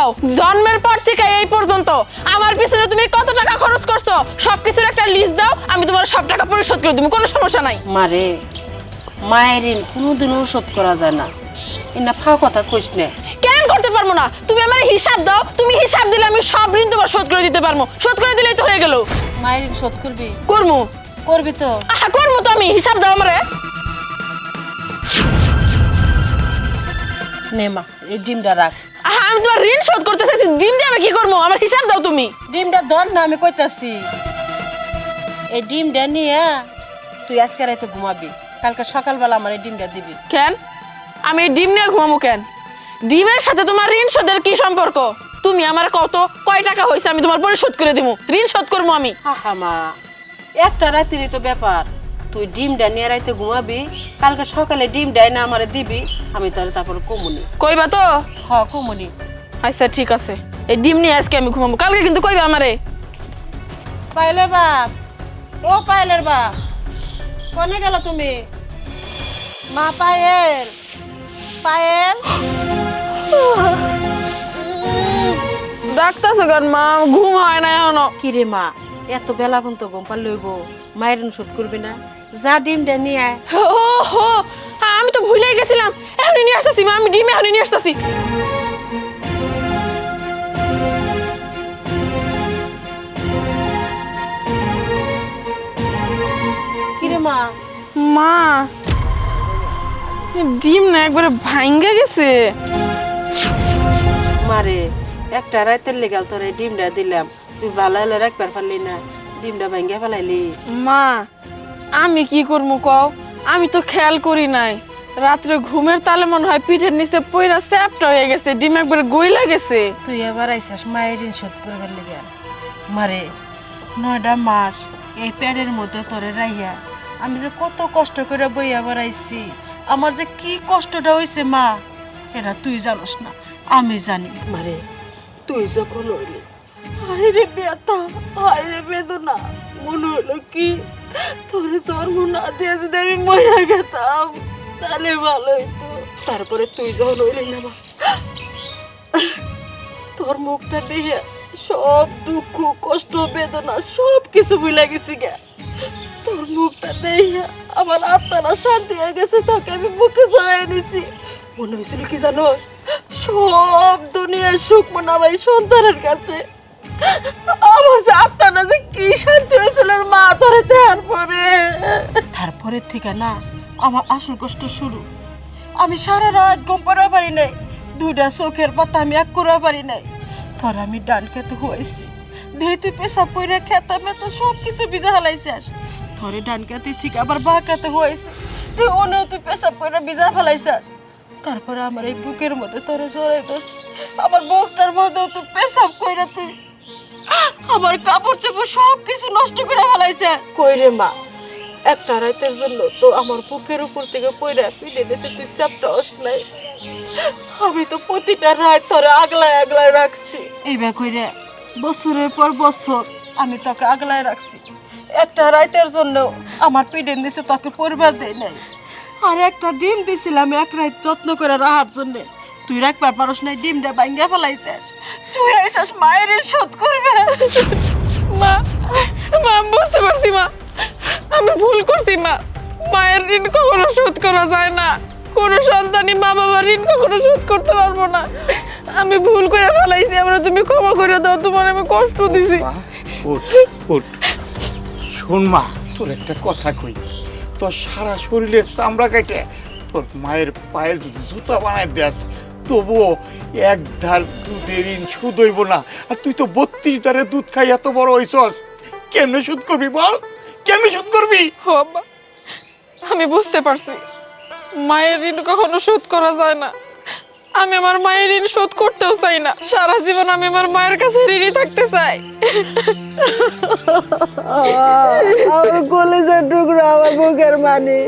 দাও। জন্মের পর থেকে এই পর্যন্ত আমার পিছনে তুমি কত টাকা খরচ করছ? সবকিছুর একটা লিস্ট দাও আমি তোমার সব টাকা পরিশোধ করে দেবো কোনো সমস্যা নাই। মারে মায়ের ঋণ কোনোদিনও শোধ করা যায় না। এনা ফাও কথা কইস না। কেন করতে পারব না? তুমি আমার হিসাব দাও তুমি হিসাব দিলে আমি সব ঋণ তোমার শোধ করে দিতে পারব। শোধ করে দিলেই তো হয়ে গেল। মায়ের ঋণ শোধ করবি? করমু। করবি তো। আহা করমু তো আমি হিসাব দাও আমারে। নে মা এই ডিমটা রাখ। আমি তোমার ঋণ শোধ করতে চাইছি। ডিম দিয়ে আমি কি করব? আমার হিসাব দাও তুমি। ডিমটা ধর না আমি কইতাছি। এই ডিমটা নিয়ে তুই আজকে রাতে ঘুমাবি। কালকে সকালবেলা আমার এই ডিমটা দিবি। কেন? আমি এই ডিম নিয়ে ঘুমাবো কেন? ডিমের সাথে তোমার ঋণ শোধের কি সম্পর্ক? তুমি আমার কত কয় টাকা হয়েছে আমি তোমার পরিশোধ করে দিব ঋণ শোধ করব আমি। হাহা মা একটা রাতেরই তো ব্যাপার। তুই ডিমটা নিয়ে রাইতে ঘুমাবি? কালকে সকালে ডিম ডিমটা না আমারে দিবি? আমি তোর তারপর কমুনি। কইবা তো? হ কমুনি। আচ্ছা ঠিক আছে। এই ডিম নিয়ে আজকে আমি ঘুমাবো। কালকে কিন্তু কইবা আমারে? পাইলের বাপ। ও পাইলের বাপ। কোনে গেল তুমি? মা পায়েল। পায়েল? ডাক্তারছো কেন মা? ঘুম হয় না এখনও। কিরে মা? এত বেলা পর্যন্ত ঘুম পার লইব মায়ের শোধ করবি না। যা ডিমটা নিয়ে আয়। ও হো আমি তো ভুলে গেছিলাম। এখনই নিয়ে আসতেছি মা আমি ডিম এখনই নিয়ে আসতেছি। কিরে মা? মা ডিম না একবারে ভাঙ্গা গেছে। মারে একটা রাতের লেগাল তোর ডিমটা দিলাম। তুই ভালো হলে রাখবার পারলি না ডিমটা ভাঙ্গা ফেলাইলি। মা আমি কি করব কও? আমি তো খেয়াল করি নাই। রাত্রে ঘুমের তালে মনে হয় পিঠের নিচে পইরা স্যাপটা হয়ে গেছে ডিম একবারে গইলা গেছে। তুই এবার আইসাস মায়ের ঋণ শোধ করবার লেগে। মারে নয়টা মাস এই প্যাডের মধ্যে তোরে রাইয়া আমি যে কত কষ্ট করে বই আবার আইছি। আমার যে কি কষ্টটা হয়েছে মা এটা তুই জানোস না আমি জানি। মারে তুই যখন হইলি হাইরে ব্যথা হাইরে বেদনা, মনে হলো কি? তোর জন্ম না দিয়ে যদি আমি মরে গেতাম তাহলে ভালো হইতো। তারপরে তুই যখন হইলি না তোর মুখটা দেখে সব দুঃখ, কষ্ট, বেদনা, সব কিছু ভুলে গেছি গে। তোর মুখটা দেখে আমার আত্মারা শান্তি হয়ে গেছে, তোকে আমি বুকে জড়াই নিছি। মনে হয়েছিল কি জানো? সব দুনিয়ার সুখ মনে আমার সন্তানের কাছে। আমার যে আত্মাটা যে কি শান্তি হয়েছিল মা ধরে দেওয়ার পরে তারপরে থেকে না, আমার আসল কষ্ট শুরু। আমি সারা রাত ঘুম পড়া পারি নাই দুইটা চোখের পাতা আমি এক করা পারি নাই। তোর আমি ডান খেতে হয়েছি। দেহে তুই পেশাব পইরা খেতা মেতা সব কিছু ভিজা হালাইছিস তোরে ডান খেতে ঠিক আবার বা খেতে হয়েছে। তুই অনেও তুই পেশাব পইরা ভিজা ফেলাইছিস তারপরে আমার এই বুকের মধ্যে তোরে জড়াই ধরছে। আমার বুকটার মধ্যেও তুই পেশাব কইরা তুই আমার কাপড় চোপড় সব কিছু নষ্ট করে ফেলাইছে। কই রে মা? একটা রাতের জন্য তো আমার বুকের উপর থেকে পয়রা পিলে নেছে তুই চাপটা হস নাই। আমি তো প্রতিটা রাত তোরে আগলায় আগলায় রাখছি। এইবার কইরে বছরের পর বছর আমি তোকে আগলায় রাখছি। একটা রাতের জন্য আমার পিঠের নিচে তোকে পরিবার দেয় নাই। আর একটা ডিম দিছিলাম এক রাত যত্ন করে রাখার জন্য। তুই রাখবার পারস নাই ডিমটা ভাঙ্গা ফেলাইছে। তুই আইসাস মায়ের শোধ করবে মা মা বুঝতে পারছি মা আমি ভুল করছি, মা। মায়ের ঋণ কখনো শোধ করা যায় না। কোনো সন্তানই মা বাবার ঋণ কখনো শোধ করতে পারব না। আমি ভুল করে ফেলাইছি, আমরা তুমি ক্ষমা করে দাও, তোমার আমি কষ্ট দিছি। শোন মা, তোর একটা কথা কই। তোর সারা শরীরের চামড়া কেটে তোর মায়ের পায়ের যদি জুতা বানায় দেস, তবুও এক ধার দুধের ঋণ সুদ হইব না। আর তুই তো বত্রিশ ধারে দুধ খাই, এত বড় হইছস। কেমনে সুদ করবি বল? কেমনে শোধ করবি? হো আব্বা, আমি বুঝতে পারছি। মায়ের ঋণ কখনো শোধ করা যায় না। আমি আমার মায়ের ঋণ শোধ করতেও চাই না। সারা জীবন আমি আমার মায়ের কাছে ঋণই থাকতে চাই। আমার কলেজের টুকরো আমার বুকের মানে।